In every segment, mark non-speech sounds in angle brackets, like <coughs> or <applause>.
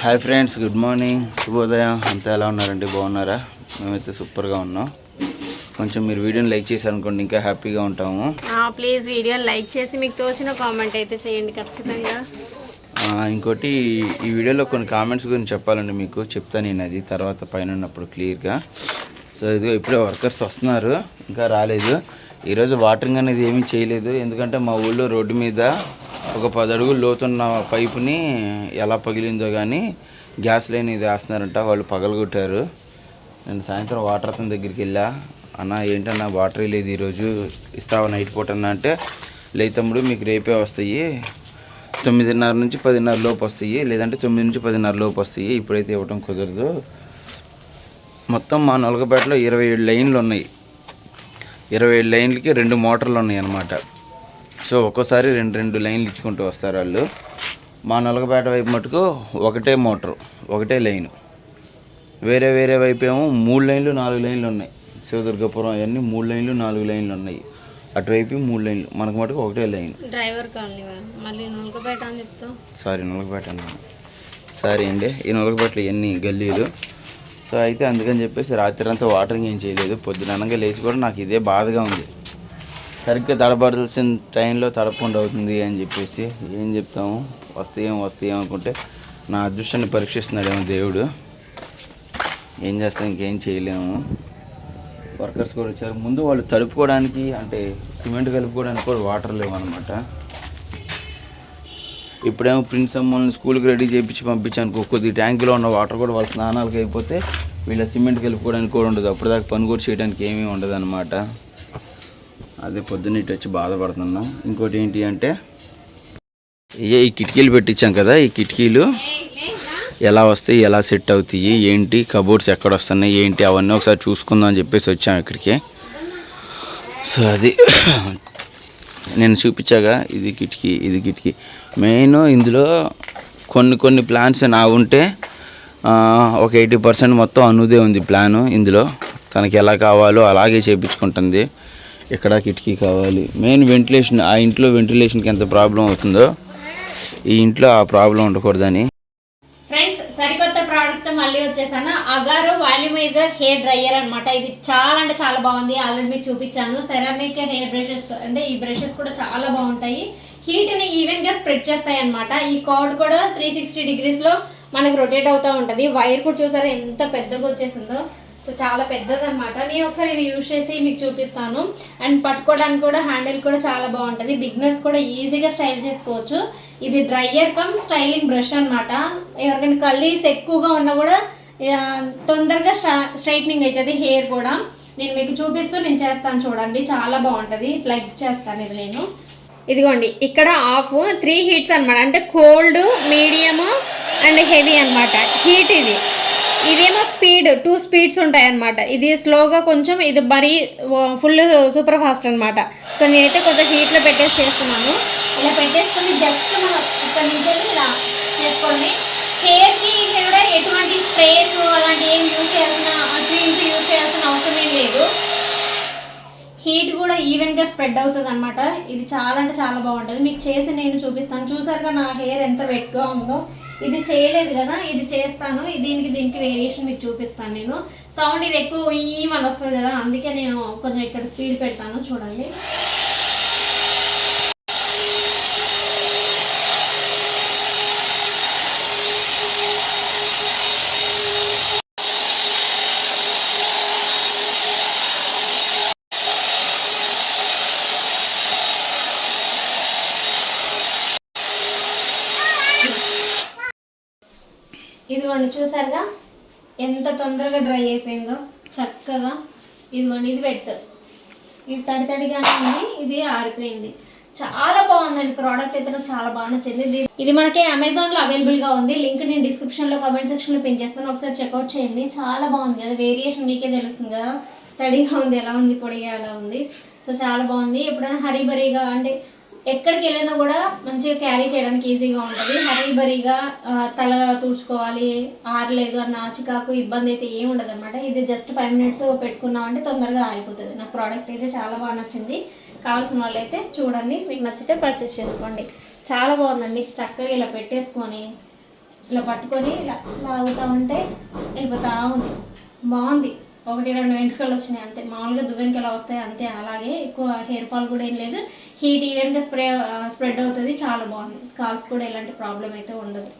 Hi friends good morning శుభోదయం అంతా ఎలా ఉన్నారండి? బాగున్నారా? మేమైతే సూపర్గా ఉన్నాం. కొంచెం మీరు వీడియోని లైక్ చేశారు అనుకోండి ఇంకా హ్యాపీగా ఉంటాము. ప్లీజ్ వీడియో లైక్ చేసి మీకు తోచిన కామెంట్ అయితే చేయండి ఖచ్చితంగా. ఇంకోటి ఈ వీడియోలో కొన్ని కామెంట్స్ గురించి చెప్పాలండి మీకు. చెప్తాను నేను అది తర్వాత పైన ఉన్నప్పుడు క్లియర్గా సో ఇదిగో ఇప్పుడే వర్కర్స్ వస్తున్నారు. ఇంకా రాలేదు. ఈరోజు వాటరింగ్ అనేది ఏమీ చేయలేదు. ఎందుకంటే మా ఊళ్ళో రోడ్డు మీద ఒక పది అడుగులు లోతున్న పైపుని ఎలా పగిలిందో కానీ గ్యాస్ లైన్ ఇది వేస్తున్నారంట. వాళ్ళు పగలగొట్టారు. నేను సాయంత్రం వాటర్ అతని దగ్గరికి వెళ్ళా. అన్న ఏంటన్నా వాటర్ లేదు ఈరోజు. ఇస్తావా నైట్ పూట? అన్న అంటే లేదు తమ్ముడు మీకు రేపే వస్తాయి. తొమ్మిదిన్నర నుంచి పదిన్నర లోపు వస్తాయి. లేదంటే తొమ్మిది నుంచి పదిన్నర లోపు వస్తాయి. ఇప్పుడైతే ఇవ్వటం కుదరదు. మొత్తం మా నొలగపేటలో ఇరవై ఏడు లైన్లు ఉన్నాయి. ఇరవై ఏడు లైన్లకి రెండు మోటార్లు ఉన్నాయి అన్నమాట సో ఒక్కోసారి రెండు రెండు లైన్లు ఇచ్చుకుంటూ వస్తారు వాళ్ళు. మా నొలగపేట వైపు మటుకు ఒకటే మోటారు ఒకటే లైను. వేరే వేరే వైపు ఏమో మూడు లైన్లు నాలుగు లైన్లు ఉన్నాయి. శివదుర్గపురం అవన్నీ మూడు లైన్లు నాలుగు లైన్లు ఉన్నాయి. అటువైపు మూడు లైన్లు మనకు మటుకు ఒకటే లైన్. డ్రైవర్ కాలనీ మళ్ళీ నులకపేట అని చెప్తాం సారీ నొలగపేట అన్నాను. సారీ అండి ఈ నొలగపేటలో ఎన్ని గల్లీలు? సో అయితే అందుకని చెప్పేసి రాత్రి అంతా వాటరింగ్ ఏం చేయలేదు. పొద్దుననగా లేచి కూడా నాకు ఇదే బాధగా ఉంది. సరిగ్గా తడబడాల్సిన టైంలో తడపకుండా అవుతుంది అని చెప్పేసి ఏం చెప్తాము? వస్తాయేమో వస్తాయేమో అనుకుంటే నా అదృష్టాన్ని పరీక్షిస్తున్నాడేమో దేవుడు. ఏం చేస్తాం? ఇంకేం చేయలేము. వర్కర్స్ కూడా వచ్చారు. ముందు వాళ్ళు తడుపుకోవడానికి అంటే సిమెంట్ కలుపుకోవడానికి కూడా వాటర్ లేవు అనమాట ఇప్పుడేమో ప్రిన్స్ అమ్మల్ని స్కూల్కి రెడీ చేయించి పంపించాను. కొద్ది ట్యాంకులో ఉన్న వాటర్ కూడా వాళ్ళ స్నానాలకు అయిపోతే వీళ్ళ సిమెంట్కి వెళ్ళిపోవడానికి కూడా ఉండదు. అప్పటిదాకా పని కూడా చేయడానికి ఏమీ ఉండదు అనమాట అదే పొద్దున్న ఇటు వచ్చి బాధపడుతున్నాం. ఇంకోటి ఏంటి అంటే ఏ ఈ కిటికీలు పెట్టించాం కదా ఈ కిటికీలు ఎలా వస్తాయి ఎలా సెట్ అవుతాయి ఏంటి కబోర్డ్స్ ఎక్కడ వస్తున్నాయి ఏంటి అవన్నీ ఒకసారి చూసుకుందాం అని చెప్పేసి వచ్చాం ఇక్కడికి. సో అది <coughs> నేను చూపించాగా ఇది కిటికీ ఇది కిటికీ. మెయిన్ ఇందులో కొన్ని కొన్ని ప్లాన్స్ నా ఉంటే ఒక ఎయిటీ పర్సెంట్ మొత్తం అనుదే ఉంది ప్లాను ఇందులో. తనకి ఎలా కావాలో అలాగే చేయించుకుంటుంది ఇక్కడ కిటికీ కావాలి. మెయిన్ వెంటిలేషన్ ఆ ఇంట్లో వెంటిలేషన్కి ఎంత ప్రాబ్లం అవుతుందో ఈ ఇంట్లో ఆ ప్రాబ్లం ఉండకూడదని. ఫ్రెండ్స్ సరికొత్త ప్రోడక్ట్ మళ్ళీ వచ్చేసాను. అగారో వాల్యూమైజర్ హెయిర్ డ్రైయర్ అనమాట ఇది చాలా అంటే చాలా బాగుంది. ఆల్రెడీ మీకు చూపించాను. సెరామిక్ హెయిర్ బ్రషెస్ అంటే ఈ బ్రషెస్ కూడా చాలా బాగుంటాయి. హీట్ని ఈవెన్గా స్ప్రెడ్ చేస్తాయి అన్నమాట. ఈ కార్డ్ కూడా త్రీ సిక్స్టీ డిగ్రీస్లో మనకి రొటేట్ అవుతూ ఉంటది. వైర్ కూడా చూసారా ఎంత పెద్దగా వచ్చేసిందో? సో చాలా పెద్దదన్నమాట. నేను ఒకసారి ఇది యూజ్ చేసి మీకు చూపిస్తాను. అండ్ పట్టుకోవడానికి కూడా హ్యాండిల్ కూడా చాలా బాగుంటుంది. బిగ్నర్స్ కూడా ఈజీగా స్టైల్ చేసుకోవచ్చు. ఇది డ్రైయర్ కమ్ స్టైలింగ్ బ్రష్ అన్నమాట. ఎవరికైనా కల్లీస్ ఎక్కువగా ఉన్నా కూడా తొందరగా స్ట్రైట్నింగ్ అవుతుంది హెయిర్ కూడా. నేను మీకు చూపిస్తూ నేను చేస్తాను చూడండి. చాలా బాగుంటుంది. లైక్ చేస్తాను ఇది నేను. ఇదిగోండి ఇక్కడ ఆఫ్ త్రీ హీట్స్ అన్నమాట. అంటే కోల్డ్ మీడియం అండ్ హెవీ అన్నమాట. హీట్ ఇది. ఇదేమో స్పీడ్ టూ స్పీడ్స్ ఉంటాయి అన్నమాట. ఇది స్లోగా కొంచెం ఇది మరీ ఫుల్ సూపర్ ఫాస్ట్ అన్నమాట. సో నేనైతే కొంచెం హీట్లో పెట్టేసి చేస్తున్నాను. ఇలా పెట్టేసుకుని జస్ట్ మనం ఇక్కడ నుంచి ఇలా చేసుకోండి. హెయిర్కి కూడా ఎటువంటి స్ప్రేస్ అలాంటి ఏం యూజ్ చేయాల్సిన క్రీమ్స్ యూజ్ చేయాల్సిన అవసరం ఏం లేదు. హీట్ కూడా ఈవెన్గా స్ప్రెడ్ అవుతుంది అనమాట ఇది చాలా అంటే చాలా బాగుంటుంది. మీకు చేసి నేను చూపిస్తాను. చూసారుగా నా హెయిర్ ఎంత వెట్గా ఉందో? ఇది చేయలేదు కదా? ఇది చేస్తాను. దీనికి దీనికి వేరియేషన్ మీకు చూపిస్తాను నేను. సౌండ్ ఇది ఎక్కువ ఈమని వస్తుంది కదా? అందుకే నేను కొంచెం ఇక్కడ స్పీడ్ పెడతాను. చూడండి ఇదిగోండి చూసారుగా ఎంత తొందరగా డ్రై అయిపోయిందో చక్కగా ఇదిగోండి ఇది వెట్ ఇది తడి తడిగానే ఉంది ఇది ఆరిపోయింది. చాలా బాగుందండి ప్రోడక్ట్ అయితే నాకు చాలా బాగా నచ్చింది. ఇది- మనకి అమెజాన్లో అవైలబుల్గా ఉంది. లింక్ నేను డిస్క్రిప్షన్లో కామెంట్ సెక్షన్ పిన్ చేస్తాను. ఒకసారి చెక్అవుట్ చేయండి. చాలా బాగుంది. కదా వేరియేషన్ మీకే తెలుస్తుంది కదా. తడిగా ఉంది ఎలా ఉంది పొడిగా ఎలా ఉంది. సో చాలా బాగుంది. ఎప్పుడైనా హరీ బరీగా అంటే ఎక్కడికి వెళ్ళినా కూడా మంచిగా క్యారీ చేయడానికి ఈజీగా ఉంటుంది. హరీ బరీగా తల తుడుచుకోవాలి ఆరలేదు అన్న చికాకు ఇబ్బంది అయితే ఏమి ఉండదు అనమాట ఇది జస్ట్ ఫైవ్ మినిట్స్ పెట్టుకున్నామంటే తొందరగా ఆరిపోతుంది నా ప్రోడక్ట్ అయితే చాలా బాగా నచ్చింది. కావాల్సిన వాళ్ళు అయితే చూడండి మీకు నచ్చితే పర్చేస్ చేసుకోండి. చాలా బాగుందండి. చక్కగా ఇలా పెట్టేసుకొని ఇలా పట్టుకొని ఇలా లాగుతూ ఉంటే వెళ్ళిపోతా ఉంది. బాగుంది. ఒకటి రెండు వెంట్రుకలు వచ్చినాయి అంతే. మామూలుగా దువ్వెంకలు వస్తాయి అంతే. అలాగే ఎక్కువ హెయిర్ ఫాల్ కూడా ఏం లేదు. హీట్ ఈవెన్గా స్ప్రే స్ప్రెడ్ అవుతుంది. చాలా బాగుంది. స్కాల్ప్ కూడా ఎలాంటి ప్రాబ్లం అయితే ఉండదు.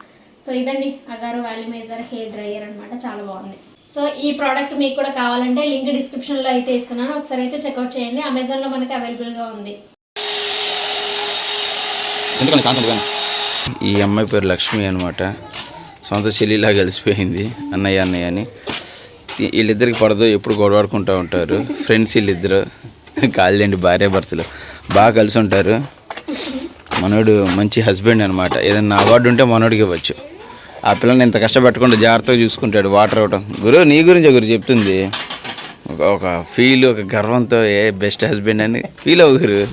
సో ఇదండి. అగారు వాల్యూమైజర్ హెయిర్ డ్రైయర్ అన్నమాట. చాలా బాగుంది. సో ఈ ప్రోడక్ట్ మీకు కూడా కావాలంటే లింక్ డిస్క్రిప్షన్లో అయితే ఇస్తున్నాను. ఒకసారి అయితే చెక్అవుట్ చేయండి. అమెజాన్లో మనకి అవైలబుల్గా ఉంది. ఈ అమ్మాయి పేరు లక్ష్మి అనమాట సొంత చెల్లిలా కలిసిపోయింది. అన్నయ్య అన్నయ్య అని. వీళ్ళిద్దరికి పడదు ఎప్పుడు గొడవడుకుంటూ ఉంటారు. ఫ్రెండ్స్ వీళ్ళిద్దరు. కాళ్ళండి భార్య భర్తలు. బాగా కలిసి ఉంటారు. మనోడు మంచి హస్బెండ్ అనమాట ఏదైనా అవార్డు ఉంటే మనోడికి ఇవ్వచ్చు. ఆ పిల్లని ఇంత కష్టపెట్టకుండా జాగ్రత్తగా చూసుకుంటాడు వాటర్ అవ్వడం గురు నీ గురించి గురు చెప్తుంది. ఒక ఒక ఫీల్ ఒక గర్వంతో ఏ బెస్ట్ హస్బెండ్ అని ఫీల్ అవ్వ గురు.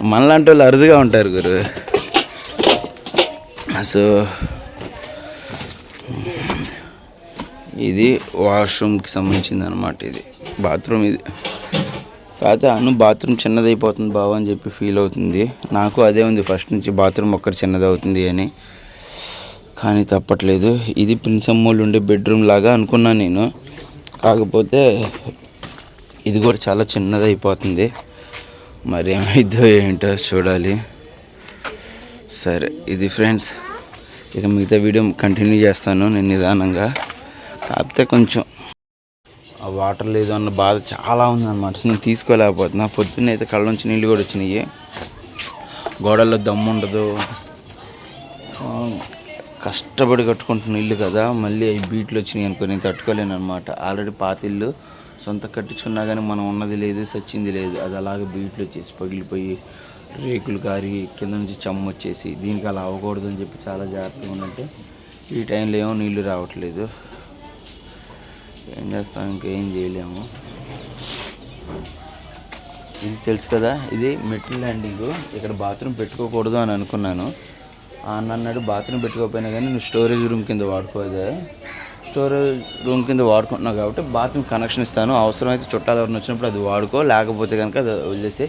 మనలాంటి వాళ్ళు అరుదుగా ఉంటారు గురు. సో ఇది వాష్రూమ్కి సంబంధించింది అనమాట ఇది. బాత్రూమ్ ఇది. కాకపోతే అను బాత్రూమ్ చిన్నదైపోతుంది బావ అని చెప్పి ఫీల్ అవుతుంది. నాకు అదే ఉంది ఫస్ట్ నుంచి బాత్రూమ్ ఒక్కటి చిన్నదవుతుంది అని. కానీ తప్పట్లేదు. ఇది ప్రిన్సమ్మోళ్ళు ఉండే బెడ్రూమ్ లాగా అనుకున్నాను నేను. కాకపోతే ఇది కూడా చాలా చిన్నది అయిపోతుంది మరి ఏమైద్దో ఏంటో చూడాలి. సరే ఇది ఫ్రెండ్స్ ఇక మిగతా వీడియో కంటిన్యూ చేస్తాను నేను నిదానంగా. కాకపోతే కొంచెం. ఆ వాటర్ లేదు అన్న బాధ చాలా ఉందన్నమాట. నేను తీసుకోలేకపోతున్నా. పొద్దున్న అయితే కళ్ళ నుంచి నీళ్ళు కూడా వచ్చినాయి. గోడల్లో దమ్ము ఉండదు. కష్టపడి కట్టుకుంటున్న ఇల్లు కదా. మళ్ళీ అవి బీట్లు వచ్చినాయి అనుకో నేను తట్టుకోలేను అనమాట ఆల్రెడీ పాత ఇల్లు సొంత కట్టించుకున్నా కానీ మనం ఉన్నది లేదు సచ్చింది లేదు. అది అలాగే బీట్లు వచ్చేసి పగిలిపోయి రేకులు కారి కింద నుంచి చెమ్మ వచ్చేసి దీనికి అలా అవ్వకూడదు అని చెప్పి చాలా జాగ్రత్తగా ఉన్నట్టు ఈ టైంలో ఏమో నీళ్ళు రావట్లేదు. ఏం చేస్తాం ఇంకేం చేయలేము. ఇది తెలుసు కదా ఇది మెటల్ ల్యాండింగ్ ఇక్కడ బాత్రూమ్ పెట్టుకోకూడదు అని అనుకున్నాను. ఆ అన్న అన్నాడు బాత్రూమ్ పెట్టుకోకపోయినా కానీ నువ్వు స్టోరేజ్ రూమ్ కింద వాడుకోదు స్టోరేజ్ రూమ్ కింద వాడుకుంటున్నావు కాబట్టి బాత్రూమ్ కనెక్షన్ ఇస్తాను. అవసరమైతే చుట్టాలు ఎవరిని వచ్చినప్పుడు అది వాడుకో. లేకపోతే కనుక అది వదిలేసి.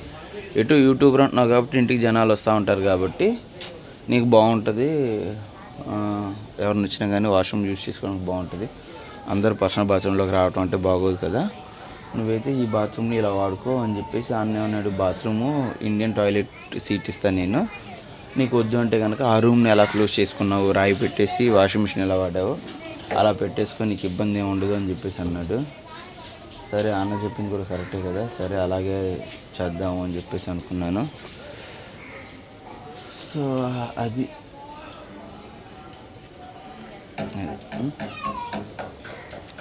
ఎటు యూట్యూబర్ అంటున్నావు కాబట్టి ఇంటికి జనాలు వస్తూ ఉంటారు కాబట్టి నీకు బాగుంటుంది. ఎవరిని వచ్చినా కానీ వాష్రూమ్ యూజ్ చేసుకోవడానికి బాగుంటుంది. అందరు పర్సనల్ బాత్రూంలోకి రావటం అంటే బాగోదు కదా. నువ్వైతే ఈ బాత్రూమ్ని ఇలా వాడుకో అని చెప్పేసి అన్న ఉన్నాడు బాత్రూము ఇండియన్ టాయిలెట్ సీట్ ఇస్తాను నేను. నీకు వద్దు అంటే కనుక ఆ రూమ్ని ఎలా క్లోజ్ చేసుకున్నావు? రాయి పెట్టేసి వాషింగ్ మిషన్ ఎలా వాడావు? అలా పెట్టేసుకొని నీకు ఇబ్బంది ఏమి ఉండదు అని చెప్పేసి అన్నాడు. సరే అన్న చెప్పింది కూడా కరెక్టే కదా. సరే అలాగే చేద్దాము అని చెప్పేసి అనుకున్నాను. సో అది.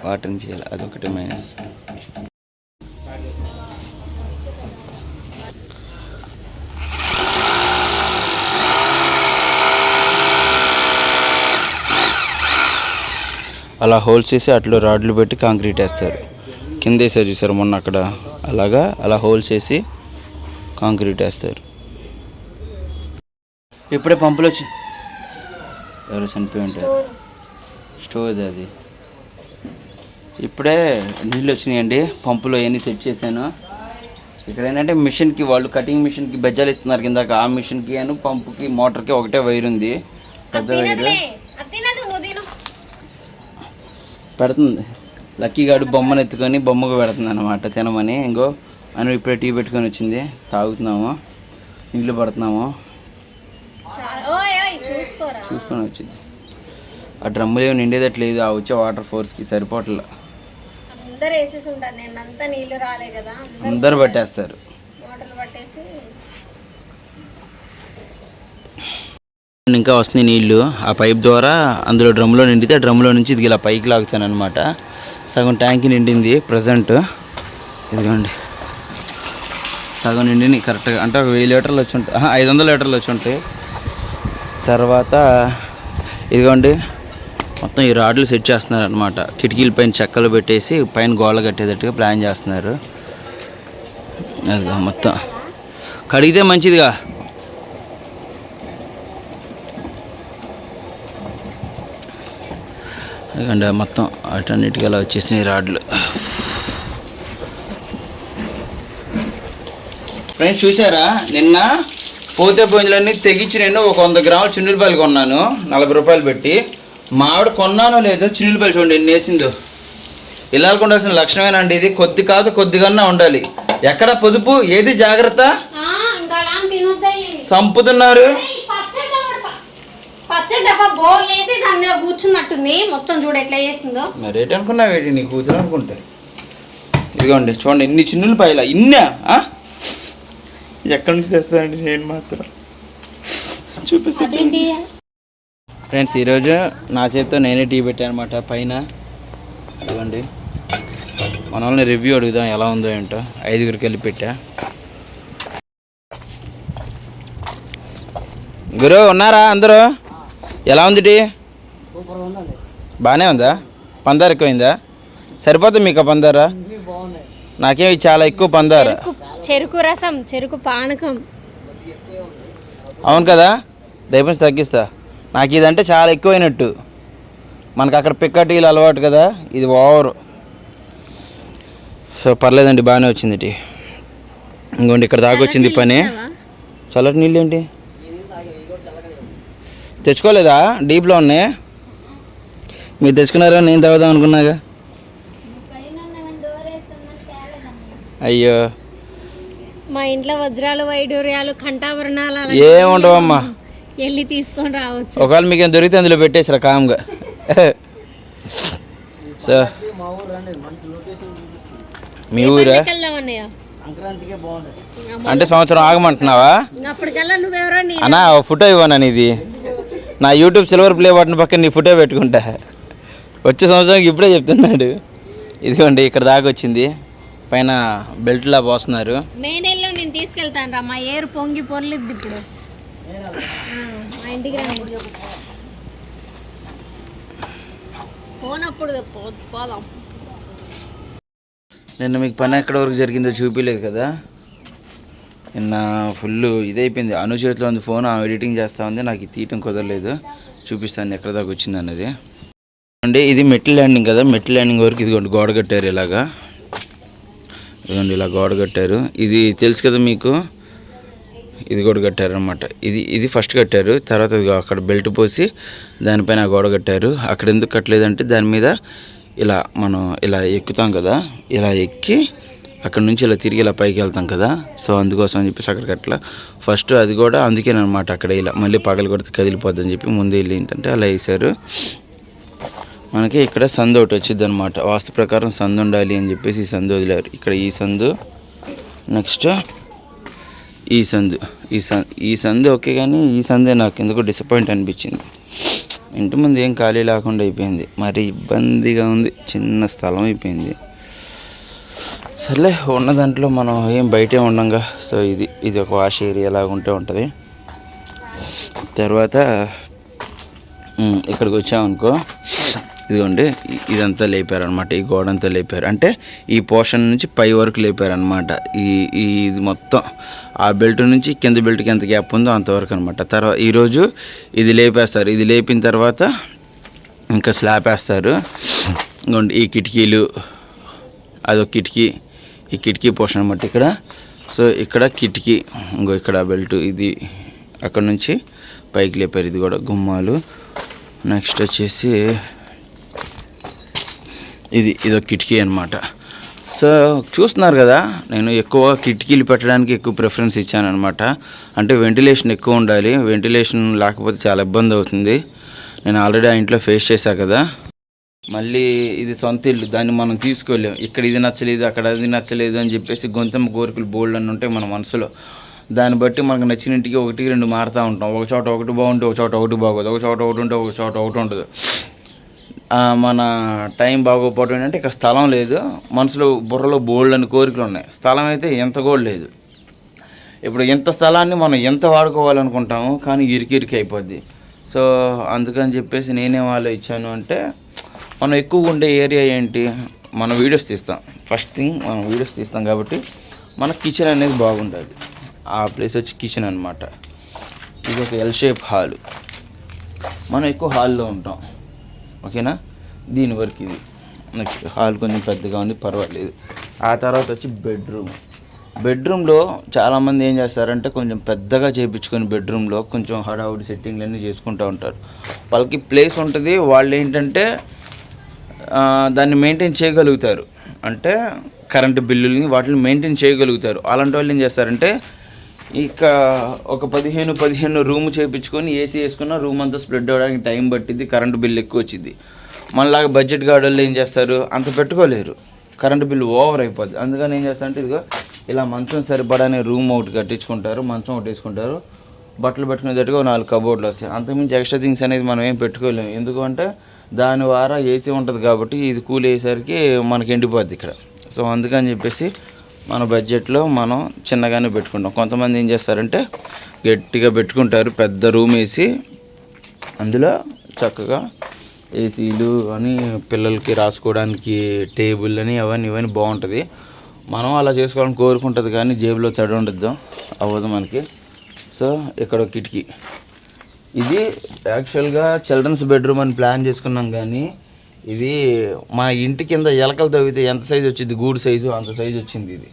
వాటరింగ్ చేయాలి. అదొకటి మైనస్ అలా హోల్స్ వేసి అట్లో రాడ్లు పెట్టి కాంక్రీట్ వేస్తారు. కింద వేసారు చూసారు మొన్న అక్కడ. అలాగా అలా హోల్స్ వేసి కాంక్రీట్ వేస్తారు. ఇప్పుడే పంపులు వచ్చి ఎవరు చనిపోయి ఉంటారు. స్టోర్ అది. ఇప్పుడే నీళ్ళు వచ్చినాయండి. పంపులో అవన్నీ సెట్ చేశాను. ఇక్కడ ఏంటంటే మిషన్కి వాళ్ళు కటింగ్ మిషన్కి బెజ్జాలు ఇస్తున్నారు కిందకి. ఆ మిషన్కి అను పంపుకి మోటార్కి ఒకటే వైర్ ఉంది. పెద్ద వైర్. పెడుతుంది. లక్కీ గాడు బొమ్మను ఎత్తుకొని బొమ్మకు పెడుతుంది అనమాట తినమని. ఇంకో అని ఇప్పుడే టీ పెట్టుకొని వచ్చింది. తాగుతున్నాము. నీళ్ళు పడుతున్నాము. చూసుకొని వచ్చింది. ఆ డ్రమ్ములు ఏమి నిండేదట్లేదు ఆ వచ్చే వాటర్ ఫోర్స్కి సరిపోవట్లే. అందరు వేసేసి ఉంటారు. నేను అంతా నీళ్ళు రాలే కదా. అందరు పట్టేస్తారు. మోటార్లు పట్టేసి ఇంకా వస్తున్నాయి నీళ్ళు. ఆ పైప్ ద్వారా అందులో డ్రమ్లో నిండితే డ్రమ్లో నుంచి ఇది ఇలా పైకి లాగుతాను అనమాట సగం ట్యాంక్ నిండింది ప్రజెంట్. ఇదిగోండి. సగం నిండిని కరెక్ట్గా అంటే ఒక వెయ్యి లీటర్లు వచ్చి ఉంటాయి. ఐదు వందల లీటర్లు వచ్చి ఉంటాయి. తర్వాత ఇదిగోండి. మొత్తం ఈ రాడ్లు సెట్ చేస్తున్నారు అనమాట కిటికీల పైన చెక్కలు పెట్టేసి పైన గోళ్ళ కట్టేటట్టుగా ప్లాన్ చేస్తున్నారు. అదిగా మొత్తం. కడిగితే మంచిదిగా. ఎందుకంటే మొత్తం. అటన్నిటికీ అలా వచ్చేసినాయి రాడ్లు. ఫ్రెండ్స్ చూసారా నిన్న పోతే పోయిందులన్నీ తెగించి నేను ఒక వంద గ్రాములు చిన్నులపాయలు కొన్నాను. నలభై రూపాయలు పెట్టి. మా ఆవిడ కొన్నానో లేదో చిన్నులపాయలు చూడండి ఎన్ని వేసిందో. ఇళ్ళకు ఉండాల్సిన లక్షణమేనండి ఇది. కొద్ది కాదు కొద్దిగానే ఉండాలి. ఎక్కడ పొదుపు? ఏది జాగ్రత్త. సంపుతున్నారు. కూర్చున్నట్టుంది. మొత్తం చూడు ఎట్లా చేసిందో మరి ఏంటి అనుకున్నావు ఏంటి నీ కూతురు అనుకుంటే. ఇదిగోండి చూడండి ఇన్ని చిన్నులు పాయల. ఇన్నా? ఎక్కడి నుంచి తెస్తానండి నేను మాత్రం. చూపిస్తా ఫ్రెండ్స్ ఈరోజు నా చేతితో నేనే టీ పెట్టాను అనమాట పైన. ఇదిగోండి. మన వాళ్ళని రివ్యూ అడుగుదాం ఎలా ఉందో ఏంటో. ఐదుగురికి వెళ్ళి పెట్టా. గురు ఉన్నారా అందరూ? ఎలా ఉంది టీ? బాగానే ఉందా? పందారు ఎక్కువైందా? సరిపోతుంది మీకు ఆ పందారా? నాకేమి చాలా ఎక్కువ పందారు. చెరుకు చెరుకు రసం చెరుకు పానకం. అవును కదా? రేపు నుంచి తగ్గిస్తా. నాకు ఇదంటే చాలా ఎక్కువైనట్టు. మనకు అక్కడ పిక్క టీలు అలవాటు కదా ఇది ఓవర్. సో పర్లేదండి బాగానే వచ్చింది టీ. ఇంకోండి ఇక్కడ దాకా వచ్చింది పని. చల్లటి నీళ్ళు ఏంటి? తెచ్చుకోలేదా? డీప్లో ఉన్నాయి. మీరు తెచ్చుకున్నారా? నేను తాగుదాం అనుకున్నాగా. అయ్యో. మా ఇంట్లో వజ్రాలు వైడూర్యాలు కంఠాభరణాలు ఏముండవమ్మా. వెళ్ళి తీసుకొని రావచ్చు. ఒకవేళ మీకు ఏం దొరికితే అందులో పెట్టేసిరా కామ్గా. సో మీ ఊరా? అంటే సంవత్సరం ఆగమంటున్నావా? ఇంకా అప్పటికల్లా నువ్వెవరో నీ అన్నా ఫోటో ఇవ్వనా నీది? నా యూట్యూబ్ సిల్వర్ ప్లే బటన్ పక్కన నీ ఫోటో పెట్టుకుంటా. వచ్చే సంవత్సరానికి ఇప్పుడే చెప్తున్నాడు. ఇదిగోండి ఇక్కడ దాకా వచ్చింది. పైన బెల్ట్లా పోస్తున్నారు. మే నెలలో నేను తీసుకెళ్తాను రా మా ఏరు పొంగి పొర్లిద్ది ఇప్పుడు. మా ఇంటికి రండి. పోనప్పుడు పోదాం. నిన్న మీకు పని ఎక్కడ వరకు జరిగిందో చూపించలేదు కదా? నిన్న ఫుల్ ఇదైపోయింది. అను చేతిలో ఉంది ఫోన్ ఆమె ఎడిటింగ్ చేస్తూ ఉంది. నాకు ఇది తీయటం కుదరలేదు. చూపిస్తాను ఎక్కడ దాకా వచ్చింది అన్నది. అంటే ఇది మెట్ల ల్యాండింగ్ కదా? మెట్ల ల్యాండింగ్ వరకు ఇదిగోండి గోడ కట్టారు ఇలాగా. ఇదిగోండి ఇలా గోడ కట్టారు. ఇది తెలుసు కదా మీకు? ఇది కూడా కట్టారనమాట ఇది ఇది ఫస్ట్ కట్టారు. తర్వాత అక్కడ బెల్ట్ పోసి దానిపైన గోడ కట్టారు. అక్కడ ఎందుకు కట్టలేదంటే దాని మీద ఇలా మనం ఇలా ఎక్కుతాం కదా ఇలా ఎక్కి అక్కడ నుంచి ఇలా తిరిగి ఇలా పైకి వెళ్తాం కదా. సో అందుకోసం అని చెప్పేసి అక్కడ కట్టల. ఫస్ట్ అది కూడా అందుకేనమాట అక్కడ ఇలా మళ్ళీ పగలు కొడితే కదిలిపోద్ది అని చెప్పి ముందు వెళ్ళి ఏంటంటే అలా వేసారు మనకి ఇక్కడ సందు ఒకటి వచ్చింది అనమాట వాస్తు ప్రకారం సందు ఉండాలి అని చెప్పేసి ఈ సందు వదిలేరు. ఇక్కడ ఈ సందు నెక్స్ట్ ఈ సందు ఈ సం ఈ సందు ఓకే కానీ ఈ సందే నాకు ఎందుకో డిసప్పాయింట్ అనిపించింది. ఇంటి ముందు ఏం ఖాళీ లేకుండా అయిపోయింది. మరి ఇబ్బందిగా ఉంది. చిన్న స్థలం అయిపోయింది. సర్లే ఉన్న దాంట్లో మనం ఏం బయటే ఉండంగా. సో ఇది ఇది ఒక వాష్ ఏరియా లాగా ఉంటే ఉంటుంది. తర్వాత ఇక్కడికి వచ్చామనుకో. ఇదిగోండి ఇదంతా లేపారనమాట ఈ గోడ అంతా లేపారు. అంటే ఈ పోర్షన్ నుంచి పై వరకు లేపారనమాట ఈ ఈ ఇది మొత్తం ఆ బెల్ట్ నుంచి కింద బెల్ట్కి ఎంత గ్యాప్ ఉందో అంతవరకు అనమాట తర్వాత ఈరోజు ఇది లేపేస్తారు. ఇది లేపిన తర్వాత ఇంకా స్లాబ్ వేస్తారు ఇంకోండి ఈ కిటికీలు అదొక కిటికీ ఈ కిటికీ పోర్షన్ అనమాట ఇక్కడ. సో ఇక్కడ కిటికీ ఇంకో ఇక్కడ బెల్ట్ ఇది అక్కడ నుంచి పైకి లేపారు. ఇది కూడా గుమ్మాలు. నెక్స్ట్ వచ్చేసి ఇది ఇదొక కిటికీ అనమాట సో చూస్తున్నారు కదా నేను ఎక్కువ కిటికీలు పెట్టడానికి ఎక్కువ ప్రిఫరెన్స్ ఇచ్చాను అనమాట అంటే వెంటిలేషన్ ఎక్కువ ఉండాలి. వెంటిలేషన్ లేకపోతే చాలా ఇబ్బంది అవుతుంది. నేను ఆల్రెడీ ఆ ఇంట్లో ఫేస్ చేశా కదా. మళ్ళీ ఇది సొంత ఇల్లు. దాన్ని మనం తీసుకోలేం. ఇక్కడ ఇది నచ్చలేదు అక్కడ అది నచ్చలేదు అని చెప్పేసి గొంతెమ్మ కోరికలు బోల్డ్ అని ఉంటాయి మన మనసులో. దాన్ని బట్టి మనకు నచ్చిన ఇంటికి ఒకటి రెండు మారుతూ ఉంటాం. ఒక చోట ఒకటి బాగుంటే ఒక చోట ఒకటి బాగోదు. ఒక చోట ఒకటి ఉంటే ఒక చోట ఒకటి ఉండదు. మన టైం బాగోకపోవడం ఏంటంటే ఇక్కడ స్థలం లేదు. మనసులో బుర్రలో బోల్డ్ అని కోరికలు ఉన్నాయి. స్థలం అయితే ఎంత కూడా లేదు. ఇప్పుడు ఎంత స్థలాన్ని మనం ఎంత వాడుకోవాలనుకుంటాము కానీ ఇరికి అయిపోద్ది. సో అందుకని చెప్పేసి నేనేం ఆలోచించాను అంటే మనం ఎక్కువ ఉండే ఏరియా ఏంటి? మనం వీడియోస్ తీస్తాం. ఫస్ట్ థింగ్ మనం వీడియోస్ తీస్తాం కాబట్టి మన కిచెన్ అనేది బాగుంటుంది ఆ ప్లేస్ వచ్చి కిచెన్ అనమాట ఇది ఒక ఎల్ షేప్ హాల్ మనం ఎక్కువ హాల్లో ఉంటాం. ఓకేనా? దీని వరకు ఇది. నెక్స్ట్ హాల్ కొంచెం పెద్దగా ఉంది పర్వాలేదు. ఆ తర్వాత వచ్చి బెడ్రూమ్. బెడ్రూమ్లో చాలామంది ఏం చేస్తారంటే కొంచెం పెద్దగా చేయించుకొని బెడ్రూమ్లో కొంచెం హడావుడి సెట్టింగ్లు అన్నీ చేసుకుంటూ ఉంటారు. వాళ్ళకి ప్లేస్ ఉంటుంది వాళ్ళు ఏంటంటే దాన్ని మెయింటైన్ చేయగలుగుతారు. అంటే కరెంటు బిల్లుల్ని వాటిని మెయింటైన్ చేయగలుగుతారు. అలాంటి వాళ్ళు ఏం చేస్తారంటే ఇక ఒక పదిహేను పదిహేను రూమ్ చేయించుకొని ఏసీ వేసుకున్న రూమ్ అంతా స్ప్రెడ్ అవ్వడానికి టైం పట్టింది కరెంటు బిల్లు ఎక్కువ వచ్చింది. మనలాగా బడ్జెట్ గార్డెన్లు ఏం చేస్తారు? అంత పెట్టుకోలేరు. కరెంటు బిల్లు ఓవర్ అయిపోద్ది. అందుకని ఏం చేస్తారంటే ఇదిగో ఇలా మంచం సరిపడానే రూమ్ ఒకటి కట్టించుకుంటారు మంచం ఒకటి వేసుకుంటారు. బట్టలు పెట్టుకునేటట్టుగా నాలుగు కబోర్డ్లు వస్తాయి. అంతకుమించి ఎక్స్ట్రా థింగ్స్ అనేది మనం ఏం పెట్టుకోలేము. ఎందుకంటే దాని ద్వారా ఏసీ ఉంటుంది కాబట్టి ఇది కూల్ అయ్యేసరికి మనకి ఎండిపోద్ది ఇక్కడ. సో అందుకని చెప్పేసి మన బడ్జెట్లో మనం చిన్నగానే పెట్టుకుంటాం. కొంతమంది ఏం చేస్తారంటే గట్టిగా పెట్టుకుంటారు. పెద్ద రూమ్ వేసి అందులో చక్కగా ఏసీలు అని పిల్లలకి రాసుకోవడానికి టేబుల్ అని అవన్నీ ఇవన్నీ బాగుంటుంది. మనం అలా చేసుకోవాలని కోరుకుంటుంది కానీ జేబులో తడి ఉండద్దు. అవ్వదు మనకి. సో ఇక్కడ ఒక కిటికీ. ఇది యాక్చువల్గా చిల్డ్రన్స్ బెడ్రూమ్ అని ప్లాన్ చేసుకున్నాం కానీ ఇది మా ఇంటి కింద ఎలకలు తవ్వితే ఎంత సైజు వచ్చింది? గూడు సైజు అంత సైజు వచ్చింది ఇది.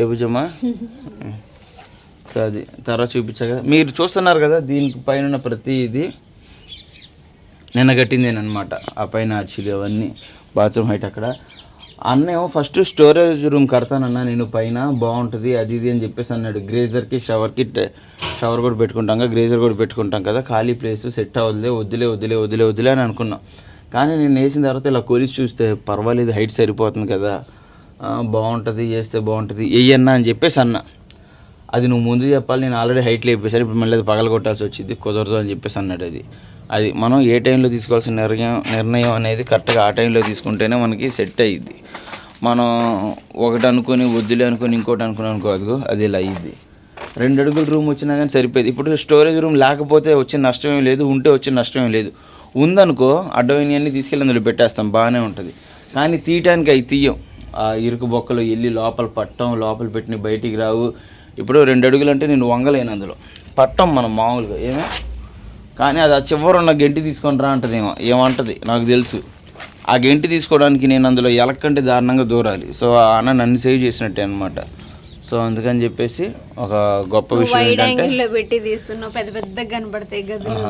ఏ భుజమా సో అది తర్వాత చూపించా కదా. మీరు చూస్తున్నారు కదా దీనికి పైన ప్రతి ఇది నిన్న కట్టిందేనమాట ఆ పైన ఆచిలు అవన్నీ బాత్రూమ్ హైట్ అక్కడ. అన్నేమో ఫస్ట్ స్టోరేజ్ రూమ్ కడతానన్నా నేను పైన బాగుంటుంది అది ఇది అని చెప్పేసి అన్నాడు. గ్రేజర్కి షవర్కి షవర్ కూడా పెట్టుకుంటాం కదా గ్రేజర్ కూడా పెట్టుకుంటాం కదా. ఖాళీ ప్లేస్ సెట్ అవ్వదులే వద్దులే వద్దులే వద్దులే వద్దులే అని అనుకున్నాం. కానీ నేను వేసిన తర్వాత ఇలా కొలిసి చూస్తే పర్వాలేదు హైట్ సరిపోతుంది కదా. బాగుంటుంది చేస్తే బాగుంటుంది వెయ్యన్నా అని చెప్పేసి అన్నా. అది నువ్వు ముందు చెప్పాలి నేను ఆల్రెడీ హైట్లో లేపేసాను ఇప్పుడు మళ్ళీ అది పగల కొట్టాల్సి వచ్చింది కుదరదు అని చెప్పేసి అన్నాడు అది. అది మనం ఏ టైంలో తీసుకోవాల్సిన నిర్ణయం నిర్ణయం అనేది కరెక్ట్గా ఆ టైంలో తీసుకుంటేనే మనకి సెట్ అయ్యిద్ది. మనం ఒకటి అనుకుని వద్దులే అనుకొని ఇంకోటి అనుకుని అనుకోదు అది ఇలా అయ్యిద్ది. రెండు అడుగుల రూమ్ వచ్చినా కానీ సరిపోయేది. ఇప్పుడు స్టోరేజ్ రూమ్ లేకపోతే వచ్చిన నష్టం ఏం లేదు ఉంటే వచ్చిన నష్టం ఏం లేదు. ఉందనుకో అడ్డమైనవన్నీ తీసుకెళ్ళి అందులో పెట్టేస్తాం బాగానే ఉంటుంది. కానీ తీయటానికి అవి తీయం. ఆ ఇరుకు బొక్కలు వెళ్ళి లోపల పట్టం లోపల పెట్టిన బయటికి రావు. ఇప్పుడు రెండు అడుగులు అంటే నేను వంగలేను అందులో. పట్టం మనం మామూలుగా ఏమే? కానీ అది ఆ చివర ఉన్న గెంటి తీసుకొని రా అంటది ఏమో ఏమంటది? నాకు తెలుసు. ఆ గెంటి తీసుకోవడానికి నేను అందులో ఎలక్కంటే దారుణంగా దూరాలి. సో ఆ అన్న నన్ను సేవ్ చేసినట్టే అనమాట సో అందుకని చెప్పేసి ఒక గొప్ప విషయం ఏంటంటే పెట్టి తీస్తున్నావు పెద్ద పెద్దగా కనబడతాయి గదులు.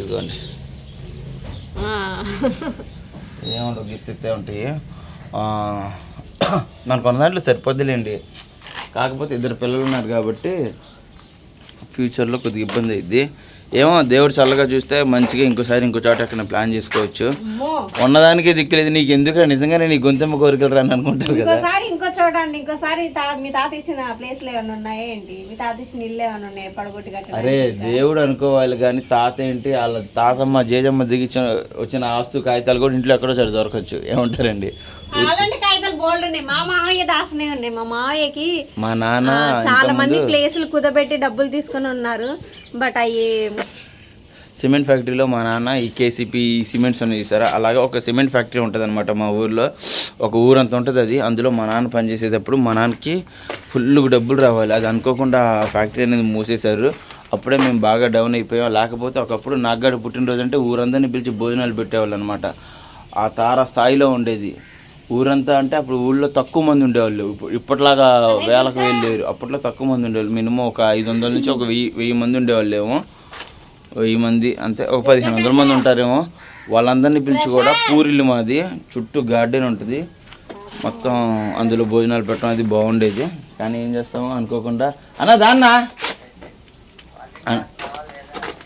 ఇదిగోండి. ఏముండవు గిత్తెత్తే ఉంటాయి మనకు కొన్న దాంట్లో సరిపోద్దులేండి. కాకపోతే ఇద్దరు పిల్లలు ఉన్నారు కాబట్టి ఫ్యూచర్లో కొద్దిగా ఇబ్బంది అయింది ఏమో దేవుడు చల్లగా చూస్తే మంచిగా ఇంకోసారి ఇంకో చోట ఎక్కడ ప్లాన్ చేసుకోవచ్చు. ఉన్నదానికే దిక్కులేదు. నీకు ఎందుకు నిజంగానే నీ గొంతెమ్మ కోరికలు రాని అనుకుంటారు కదా చూడండి ఇంకోసారి మీ తాత ఇచ్చిన ప్లేస్లు ఏమైనా ఉన్నాయా ఏంటి? మీ తాత ఇచ్చిన ఇల్లు ఏమైనా ఉన్నాయా? పడగొట్టి కట్టడం అరే దేవుడు అనుకోవాలి కానీ తాత ఏంటి? వాళ్ళ తాతమ్మ జేజమ్మ దిగిచ్చిన వచ్చిన ఆస్తు కాగితాలు కూడా ఇంట్లో ఎక్కడో సరి దొరకచ్చు. ఏమంటారండి? అలాంటి కాగితాలు బోల్డ్ ఉన్నాయి. మా మామయ్య దాచనే ఉన్నాయి. మా మామయ్యకి మా నాన్న చాలా మంది ప్లేసులు కుదబెట్టి డబ్బులు తీసుకొని ఉన్నారు. బట్ అవి సిమెంట్ ఫ్యాక్టరీలో మా నాన్న ఈ కేసీపీ సిమెంట్స్ ఉన్నాయి చూసారా అలాగే ఒక సిమెంట్ ఫ్యాక్టరీ ఉంటుంది అనమాట మా ఊర్లో. ఒక ఊరంతా ఉంటుంది అది అందులో మా నాన్న పనిచేసేటప్పుడు మా నాన్నకి ఫుల్ డబ్బులు రావాలి. అది అనుకోకుండా ఆ ఫ్యాక్టరీ అనేది మూసేశారు. అప్పుడే మేము బాగా డౌన్ అయిపోయాం. లేకపోతే ఒకప్పుడు నాగాడు పుట్టినరోజు అంటే ఊరందరినీ పిలిచి భోజనాలు పెట్టేవాళ్ళు అనమాట ఆ తార స్థాయిలో ఉండేది. ఊరంతా అంటే అప్పుడు ఊళ్ళో తక్కువ మంది ఉండేవాళ్ళు. ఇప్పుడు ఇప్పట్లాగా వేలకు వెళ్ళలేరు అప్పట్లో తక్కువ మంది ఉండేవాళ్ళు. మినిమం ఒక ఐదు వందల నుంచి ఒక వెయ్యి వెయ్యి మంది ఉండేవాళ్ళు ఏమో వెయ్యి మంది అంతే ఒక పదిహేను వందల మంది ఉంటారేమో. వాళ్ళందరినీ పిలిచి కూడా పూరిల్లు మాది చుట్టూ గార్డెన్ ఉంటుంది. మొత్తం అందులో భోజనాలు పెట్టడం అది బాగుండేది. కానీ ఏం చేస్తాము అనుకోకుండా. అన్న దాన్నా!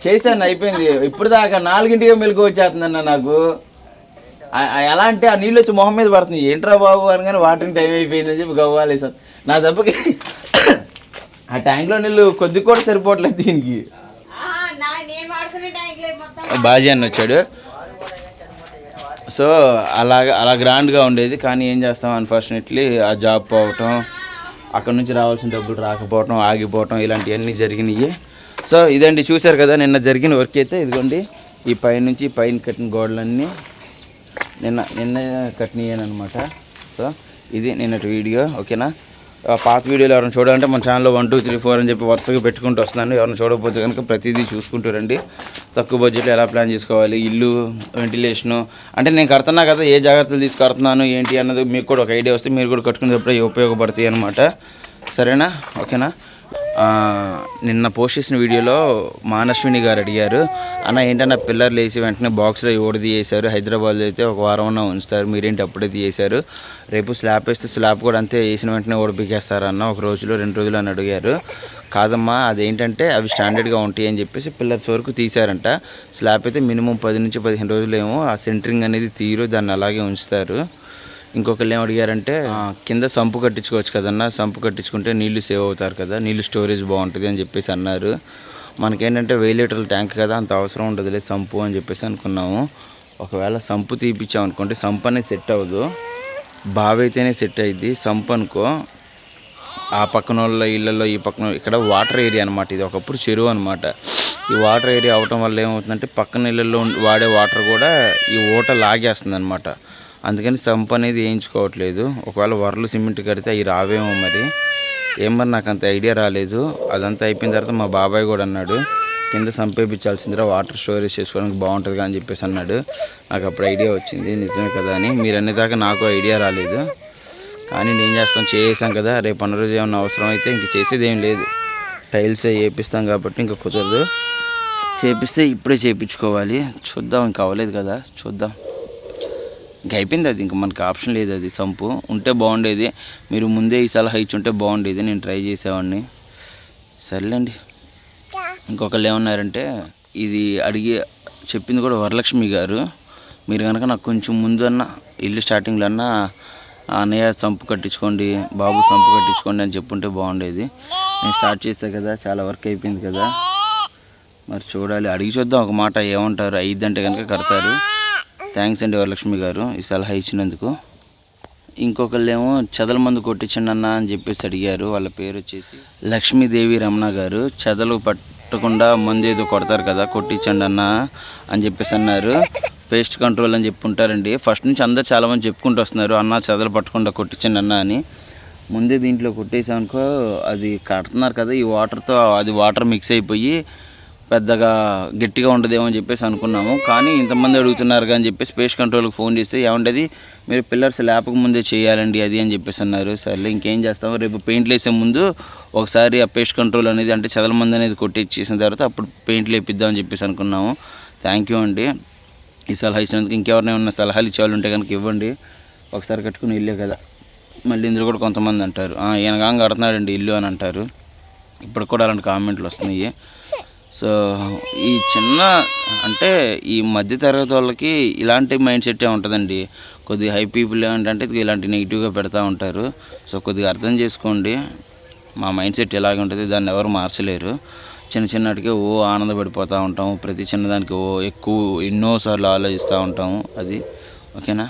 చేశాను అయిపోయింది. ఇప్పుడు దాకా నాలుగింటిగా మెలకు వచ్చేస్తుందన్న నాకు. ఎలా అంటే ఆ నీళ్ళు వచ్చి మొహం మీద పడుతుంది ఏంట్రా బాబు అని కానీ వాటరింగ్ టైం అయిపోయిందని చెప్పి గవ్వాలి నా దెబ్బకి ఆ ట్యాంక్లో నీళ్ళు కొద్ది కూడా సరిపోవట్లేదు దీనికి నేను వాడుకునే ట్యాంక్ మొత్తం బాజీ అని వచ్చాడు. సో అలాగ అలా గ్రాండ్గా ఉండేది. కానీ ఏం చేస్తాం? అన్ఫార్చునేట్లీ ఆ జాబ్ పోవటం అక్కడ నుంచి రావాల్సిన డబ్బులు రాకపోవటం ఆగిపోవటం ఇలాంటివన్నీ జరిగినాయి. సో ఇదండి చూశారు కదా నిన్న జరిగిన వర్క్ అయితే. ఇదిగోండి ఈ పైన నుంచి పైన కట్టిన గోడలన్నీ నిన్న నిన్న కట్టినాయనమాట సో ఇది నిన్నటి వీడియో ఓకేనా? పాత వీడియోలు ఎవరైనా చూడాలంటే మన ఛానల్లో వన్ టూ త్రీ ఫోర్ అని చెప్పి వరుసగా పెట్టుకుంటూ వస్తున్నాను. ఎవరైనా చూడకపోతే కనుక ప్రతిదీ చూసుకుంటూ రండి. తక్కువ బడ్జెట్లో ఎలా ప్లాన్ చేసుకోవాలి? ఇల్లు వెంటిలేషను అంటే నేను కడుతున్నా కదా ఏ జాగ్రత్తలు తీసి కడుతున్నాను ఏంటి అన్నది మీకు కూడా ఒక ఐడియా వస్తే మీరు కూడా కట్టుకునేటప్పుడు ఉపయోగపడతాయి అనమాట సరేనా? ఓకేనా? నిన్న పోస్ట్ చేసిన వీడియోలో మానస్విని గారు అడిగారు అన్న ఏంటన్నా పిల్లర్లు వేసి వెంటనే బాక్స్లో ఓడిది వేశారు హైదరాబాద్లో అయితే ఒక వారం అన్న ఉంచుతారు మీరేంటి అప్పుడే తీసేశారు? రేపు స్లాబ్ వేస్తే స్లాబ్ కూడా అంతే వేసిన వెంటనే ఓడిపికేస్తారన్న ఒక రోజులో రెండు రోజులు అని అడిగారు. కాదమ్మా అదేంటంటే అవి స్టాండర్డ్గా ఉంటాయి అని చెప్పేసి పిల్లర్స్ వరకు తీశారంట. స్లాబ్ అయితే మినిమం పది నుంచి పదిహేను రోజులు ఏమో ఆ సెంటరింగ్ అనేది తీరు దాన్ని అలాగే ఉంచుతారు. ఇంకొకళ్ళు ఏం అడిగారంటే కింద సంపు కట్టించుకోవచ్చు కదన్నా సంపు కట్టించుకుంటే నీళ్ళు సేవ్ అవుతారు కదా నీళ్ళు స్టోరేజ్ బాగుంటుంది అని చెప్పేసి అన్నారు. మనకేంటంటే వెయ్యి లీటర్ల ట్యాంక్ కదా అంత అవసరం ఉండదులే సంపు అని చెప్పేసి అనుకున్నాము. ఒకవేళ సంపు తీపిచ్చాం అనుకుంటే సంపు అనేది సెట్ అవ్వదు. బావి అయితేనే సెట్ అయ్యిద్ది సంపు అనుకో ఆ పక్కన వాళ్ళ ఇళ్ళల్లో ఈ పక్కన ఇక్కడ వాటర్ ఏరియా అనమాట ఇది ఒకప్పుడు చెరువు అనమాట ఈ వాటర్ ఏరియా అవటం వల్ల ఏమవుతుందంటే పక్కన ఇళ్ళల్లో వాడే వాటర్ కూడా ఈ ఊట లాగేస్తుంది అనమాట అందుకని సంప్ అనేది వేయించుకోవట్లేదు. ఒకవేళ వరలు సిమెంట్ కడితే అవి రావేమో మరి. ఏం మరి నాకు అంత ఐడియా రాలేదు. అదంతా అయిపోయిన తర్వాత మా బాబాయ్ కూడా అన్నాడు కింద సంపేపించాల్సిందిరా వాటర్ స్టోరేజ్ చేసుకోవడానికి బాగుంటుంది అని చెప్పేసి అన్నాడు. నాకు అప్పుడు ఐడియా వచ్చింది నిజమే కదా అని. మీరు అనేదాకా నాకు ఐడియా రాలేదు. కానీ నేను చేస్తాం చేసాం కదా. రేపు అన్న రోజు ఏమన్నా అవసరం అయితే ఇంక చేసేది ఏం లేదు. టైల్స్ వేపిస్తాం కాబట్టి ఇంకా కుదరదు. చేపిస్తే ఇప్పుడే చేయించుకోవాలి చూద్దాం ఇంకా అవ్వలేదు కదా. చూద్దాం. ఇంకా అయిపోయింది అది. ఇంకా మనకి ఆప్షన్ లేదు అది. సంపు ఉంటే బాగుండేది. మీరు ముందే ఈ సలహా ఇచ్చి ఉంటే బాగుండేది. నేను ట్రై చేసేవాడిని. సర్లేండి. ఇంకొకళ్ళు ఏమన్నారంటే ఇది అడిగి చెప్పింది కూడా వరలక్ష్మి గారు. మీరు కనుక నాకు కొంచెం ముందు ఇల్లు స్టార్టింగ్లో అన్న అన్నయ్య సంపు కట్టించుకోండి బాబు సంపు కట్టించుకోండి అని చెప్పుంటే బాగుండేది. నేను స్టార్ట్ చేసా కదా చాలా వర్క్ అయిపోయింది కదా. మరి చూడాలి. అడిగి చూద్దాం ఒక మాట. ఏమంటారు? అయిద్దంటే కనుక కడతారు. థ్యాంక్స్ అండి వరలక్ష్మి గారు ఈ సలహా ఇచ్చినందుకు. ఇంకొకళ్ళేమో చెదల మందు కొట్టించండి అన్న అని చెప్పేసి అడిగారు. వాళ్ళ పేరు వచ్చేసి లక్ష్మీదేవి రమణ గారు. చెదలు పట్టకుండా మందు ఏదో కొడతారు కదా కొట్టించండి అన్న అని చెప్పేసి అన్నారు. పేస్ట్ కంట్రోల్ అని చెప్పుకుంటారండి ఫస్ట్ నుంచి అందరు చాలామంది చెప్పుకుంటూ వస్తున్నారు. అన్న చెదలు పట్టకుండా కొట్టించండి అన్న అని. ముందే దీంట్లో కొట్టేసామనుకో అది కడుతున్నారు కదా ఈ వాటర్తో అది వాటర్ మిక్స్ అయిపోయి పెద్దగా గట్టిగా ఉండదేమో అని చెప్పేసి అనుకున్నాము. కానీ ఇంతమంది అడుగుతున్నారు అని చెప్పేసి స్పేస్ కంట్రోల్కి ఫోన్ చేస్తే ఏమంటది మీరు పిల్లర్స్ లేపక ముందే చేయాలండి అది అని చెప్పేసి అన్నారు. సర్లే ఇంకేం చేస్తాము? రేపు పెయింట్లు వేసే ముందు ఒకసారి ఆ పేస్ట్ కంట్రోల్ అనేది అంటే చదల మంది అనేది కొట్టించేసిన తర్వాత అప్పుడు పెయింట్లు వేపిద్దాం అని చెప్పేసి అనుకున్నాము. థ్యాంక్ యూ అండి. ఈ సలహా ఇచ్చినందుకు ఇంకెవరైనా ఉన్న సలహాలు ఇచ్చేవాళ్ళు ఉంటే కనుక ఇవ్వండి. ఒకసారి కట్టుకుని ఇల్లే కదా. మళ్ళీ ఇందులో కూడా కొంతమంది అంటారు. "ఆ, ఈయన కడుతున్నాడండి ఇల్లు అని అంటారు. ఇప్పుడు కూడా అలాంటి కామెంట్లు వస్తున్నాయి. సో ఈ చిన్న అంటే ఈ మధ్య తరగతి వాళ్ళకి ఇలాంటి మైండ్ సెట్ ఉంటుందండి. కొద్దిగా హై పీపుల్ ఏంటంటే ఇలాంటి నెగిటివ్గా పెడతా ఉంటారు. సో కొద్దిగా అర్థం చేసుకోండి. మా మైండ్ సెట్ ఎలాగ ఉంటుంది దాన్ని ఎవరు మార్చలేరు. చిన్న చిన్నటికే ఓ ఆనందపడిపోతూ ఉంటాము. ప్రతి చిన్నదానికి ఓ ఎక్కువ ఎన్నోసార్లు ఆలోచిస్తూ ఉంటాము. అది ఓకేనా?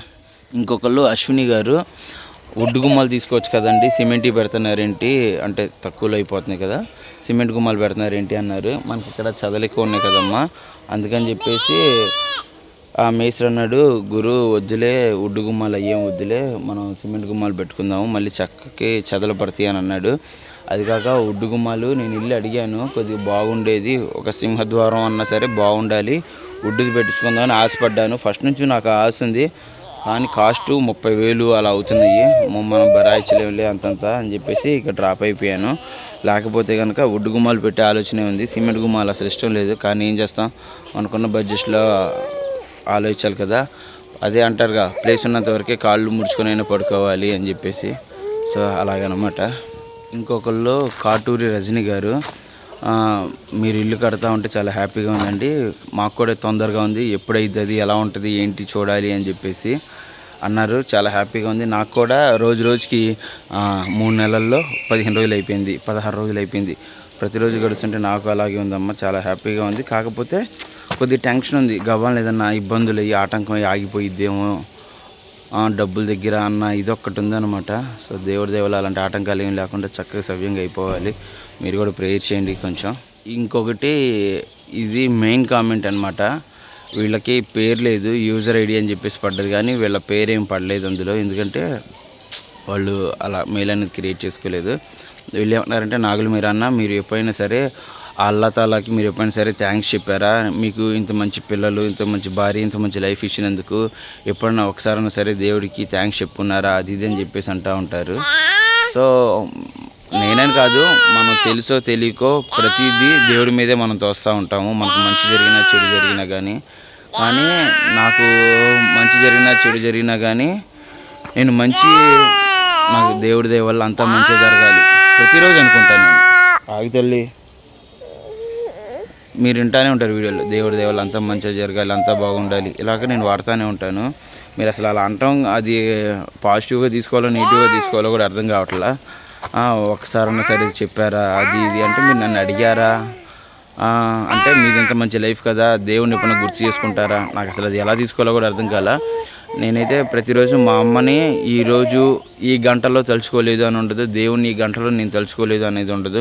ఇంకొకళ్ళు అశ్విని గారు ఒడ్డు గుమ్మాలు తీసుకోవచ్చు కదండి. సిమెంట్ పెడుతున్నారేంటి? అంటే తక్కువలో అయిపోతున్నాయి కదా. సిమెంట్ గుమ్మాలు పెడుతున్నారేంటి అన్నారు. మనకి ఇక్కడ చదలు ఎక్కువ ఉన్నాయి కదమ్మా. అందుకని చెప్పేసి ఆ మేస్త్రి అన్నాడు గురు వద్దులే ఉడ్డు గుమ్మాలు అయ్యేం వద్దులే మనం సిమెంట్ గుమ్మాలు పెట్టుకుందాము మళ్ళీ చక్కకి చదలు పడతాయి అని అన్నాడు. అది కాక ఉడ్డు గుమ్మాలు నేను ఇల్లు అడిగాను కొద్దిగా బాగుండేది ఒక సింహద్వారం అన్నా సరే బాగుండాలి ఉడ్డుది పెట్టించుకుందామని ఆశపడ్డాను. ఫస్ట్ నుంచి నాకు ఆశ ఉంది. కానీ కాస్ట్ ముప్పై వేలు అలా అవుతున్నాయి మనం బరాయించలేములే అంతంత అని చెప్పేసి ఇక డ్రాప్ అయిపోయాను. లేకపోతే కనుక వుడ్ గుమ్మాలు పెట్టే ఆలోచనే ఉంది. సిమెంట్ గుమ్మాలు అసలు ఇష్టం లేదు. కానీ ఏం చేస్తాం? అనుకున్న బడ్జెట్లో ఆలోచించాలి కదా. అదే అంటారుగా ప్లేస్ ఉన్నంత వరకే కాళ్ళు ముడుచుకొని అయినా పడుకోవాలి అని చెప్పేసి. సో అలాగనమాట. ఇంకొకళ్ళు కాటూరి రజని గారు. మీరు ఇల్లు కడతా ఉంటే చాలా హ్యాపీగా ఉందండి. మాకు కూడా తొందరగా ఉంది. ఎప్పుడైతే అది ఎలా ఉంటుంది ఏంటి చూడాలి అని చెప్పేసి అన్నారు. చాలా హ్యాపీగా ఉంది. నాకు కూడా రోజు రోజుకి మూడు నెలల్లో పదిహేను రోజులు అయిపోయింది. పదహారు రోజులు అయిపోయింది. ప్రతిరోజు గడుస్తుంటే నాకు అలాగే ఉందమ్మా. చాలా హ్యాపీగా ఉంది. కాకపోతే కొద్దిగా టెన్షన్ ఉంది. గవ్వాలని ఏదన్నా ఇబ్బందులు అయ్యి ఆటంకం ఆగిపోయిద్దేమో. డబ్బుల దగ్గర అన్న ఇది ఒక్కటి ఉందన్నమాట. సో దేవుడి దేవుడు అలాంటి ఆటంకాలు ఏం లేకుండా చక్కగా సవ్యంగా అయిపోవాలి. మీరు కూడా ప్రేయర్ చేయండి కొంచెం. ఇంకొకటి ఇది మెయిన్ కామెంట్ అన్నమాట. వీళ్ళకి పేరు లేదు యూజర్ ఐడి అని చెప్పేసి పడ్డది కానీ వీళ్ళ పేరు ఏం పడలేదు అందులో. ఎందుకంటే వాళ్ళు అలా మెయిల్ అనేది క్రియేట్ చేసుకోలేదు. వీళ్ళు ఏమన్నారంటే నాగులు మీరు అన్న మీరు ఎప్పుడైనా సరే అల్లా తాలాకి మీరు ఎప్పుడైనా సరే థ్యాంక్స్ చెప్పారా? మీకు ఇంత మంచి పిల్లలు ఇంత మంచి భార్య ఇంత మంచి లైఫ్ ఇచ్చినందుకు ఎప్పుడన్నా ఒకసారైనా సరే దేవుడికి థ్యాంక్స్ చెప్పుకున్నారా అది ఇది అని చెప్పేసి అంటూ ఉంటారు. సో నేనని కాదు మనం తెలుసో తెలియకో ప్రతిదీ దేవుడి మీదే మనం తోస్తూ ఉంటాము. మనకు మంచి జరిగినా చెడు జరిగినా కానీ కానీ నాకు మంచి జరిగినా చెడు జరిగినా కానీ నేను మంచి నాకు దేవుడి దయ వల్ల అంతా మంచిగా జరగాలి. ప్రతిరోజు అనుకుంటాను నేను. ఆగి తల్లి. మీరు వింటానే ఉంటారు వీడియోలో. దేవుడి దేవాలు అంతా మంచిగా జరగాలి అంతా బాగుండాలి. ఇలాగ నేను వాడుతూనే ఉంటాను. మీరు అసలు అలా అంటాం అది పాజిటివ్గా తీసుకోవాలో నెగిటివ్గా తీసుకోవాలో కూడా అర్థం కావట్లా. ఒకసారన్నా సరే చెప్పారా? అది ఇది అంటే మీరు నన్ను అడిగారా? అంటే మీది ఇంత మంచి లైఫ్ కదా దేవుడిని ఎప్పుడైనా గుర్తు చేసుకుంటారా? నాకు అసలు అది ఎలా తీసుకోవాలో కూడా అర్థం కాల. నేనైతే ప్రతిరోజు మా అమ్మని ఈరోజు ఈ గంటలో తలుచుకోలేదు అని ఉండదు దేవుని ఈ గంటలో నేను తలుచుకోలేదు అనేది ఉండదు.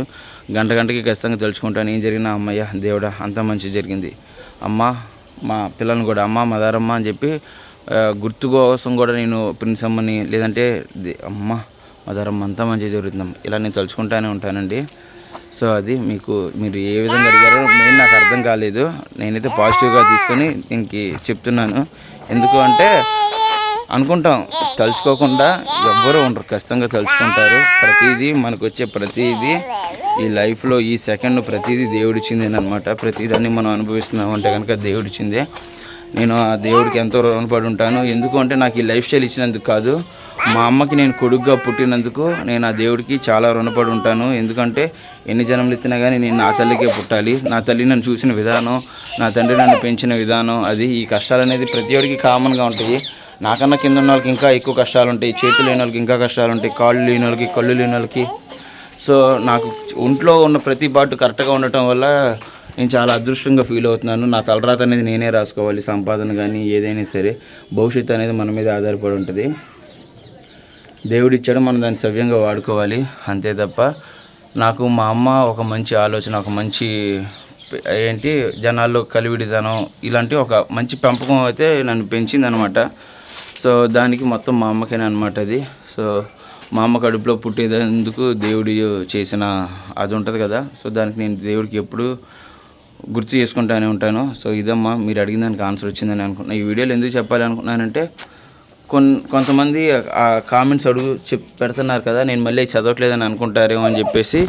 గంట గంటకి ఖచ్చితంగా తలుచుకుంటాను. ఏం జరిగినా అమ్మయ్య దేవుడా అంత మంచి జరిగింది. అమ్మ మా పిల్లల్ని కూడా అమ్మ మదారమ్మ అని చెప్పి గుర్తు కోసం కూడా నేను ప్రిన్స్ అమ్మని లేదంటే అమ్మ ఆధారం అంతా మంచిగా జరుగుతున్నాం ఇలా నేను తలుచుకుంటానే ఉంటానండి. సో అది మీకు మీరు ఏ విధంగా అడిగారో నేను నాకు అర్థం కాలేదు. నేనైతే పాజిటివ్గా తీసుకొని దీనికి చెప్తున్నాను. ఎందుకు అంటే అనుకుంటాం తలుచుకోకుండా ఎవ్వరూ ఉండరు. ఖచ్చితంగా తలుచుకుంటారు. ప్రతిదీ మనకు వచ్చే ప్రతిదీ ఈ లైఫ్లో ఈ సెకండ్ ప్రతిదీ దేవుడిచ్చిందేనమాట ప్రతిదాన్ని మనం అనుభవిస్తున్నాం అంటే కనుక దేవుడిచ్చిందే. నేను ఆ దేవుడికి ఎంతో రుణపడి ఉంటాను. ఎందుకు అంటే నాకు ఈ లైఫ్ స్టైల్ ఇచ్చినందుకు కాదు. మా అమ్మకి నేను కొడుగ్గా పుట్టినందుకు నేను ఆ దేవుడికి చాలా రుణపడి ఉంటాను. ఎందుకంటే ఎన్ని జన్మలు ఎత్తినా కానీ నేను నా తల్లికే పుట్టాలి. నా తల్లి నన్ను చూసిన విధానం నా తండ్రి నన్ను పెంచిన విధానం అది ఈ కష్టాలు అనేది ప్రతి ఒడికి కామన్గా ఉంటాయి. నాకన్నా కింద ఉన్న వాళ్ళకి ఇంకా ఎక్కువ కష్టాలు ఉంటాయి. చేతులు లేని వాళ్ళకి ఇంకా కష్టాలు ఉంటాయి. కాళ్ళు లేని వాళ్ళకి కళ్ళు లేని వాళ్ళకి. సో నాకు ఒంట్లో ఉన్న ప్రతి పాటు కరెక్ట్గా ఉండటం వల్ల నేను చాలా అదృష్టంగా ఫీల్ అవుతున్నాను. నా తలరాత అనేది నేనే రాసుకోవాలి. సంపాదన కానీ ఏదైనా సరే భవిష్యత్తు అనేది మన మీద ఆధారపడి ఉంటుంది. దేవుడు ఇచ్చాడు మనం దాన్ని సవ్యంగా వాడుకోవాలి. అంతే తప్ప నాకు మా అమ్మ ఒక మంచి ఆలోచన ఒక మంచి ఏంటి జనాల్లో కలివిడితనం ఇలాంటి ఒక మంచి పెంపకం అయితే నన్ను పెంచింది అనమాట సో దానికి మొత్తం మా అమ్మకేనే అనమాట అది. సో మా అమ్మ కడుపులో పుట్టేందుకు దేవుడు చేసిన అది ఉంటుంది కదా. సో దానికి నేను దేవుడికి ఎప్పుడు గుర్తు చేసుకుంటానే ఉంటాను. సో ఇదమ్మా మీరు అడిగిన దానికి ఆన్సర్ వచ్చిందని అనుకుంటున్నాను ఈ వీడియోలో ఎందుకు చెప్పాలి అనుకున్నానంటే కొన్ కొంతమంది ఆ కామెంట్స్ అడుగు చెప్ పెడుతున్నారు కదా నేను మళ్ళీ చదవట్లేదని అనుకుంటారేమో అని చెప్పేసి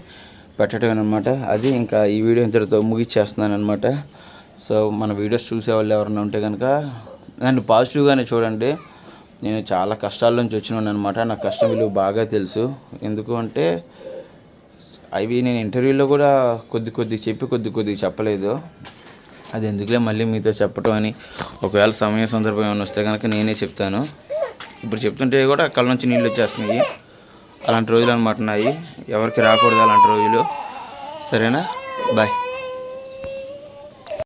పెట్టడం అనమాట అది ఇంకా ఈ వీడియో ఇంతటితో ముగిచ్చేస్తున్నాను అనమాట సో మన వీడియోస్ చూసే వాళ్ళు ఎవరైనా ఉంటే కనుక నన్ను పాజిటివ్గానే చూడండి. నేను చాలా కష్టాల నుంచి వచ్చినాను అనమాట నాకు కష్టం విలువ బాగా తెలుసు. ఎందుకు అంటే అవి నేను ఇంటర్వ్యూలో కూడా కొద్ది కొద్ది చెప్పి కొద్ది కొద్ది చెప్పలేదు. అది ఎందుకులే మళ్ళీ మీతో చెప్పటం అని ఒకవేళ సమయం సందర్భం ఏమైనా వస్తే కనుక నేనే చెప్తాను. ఇప్పుడు చెప్తుంటే కూడా కళ్ళ నుంచి నీళ్ళు వచ్చేస్తున్నాయి. అలాంటి రోజులు అనమాట నాయి ఎవరికి రాకూడదు అలాంటి రోజులు. సరేనా? బాయ్.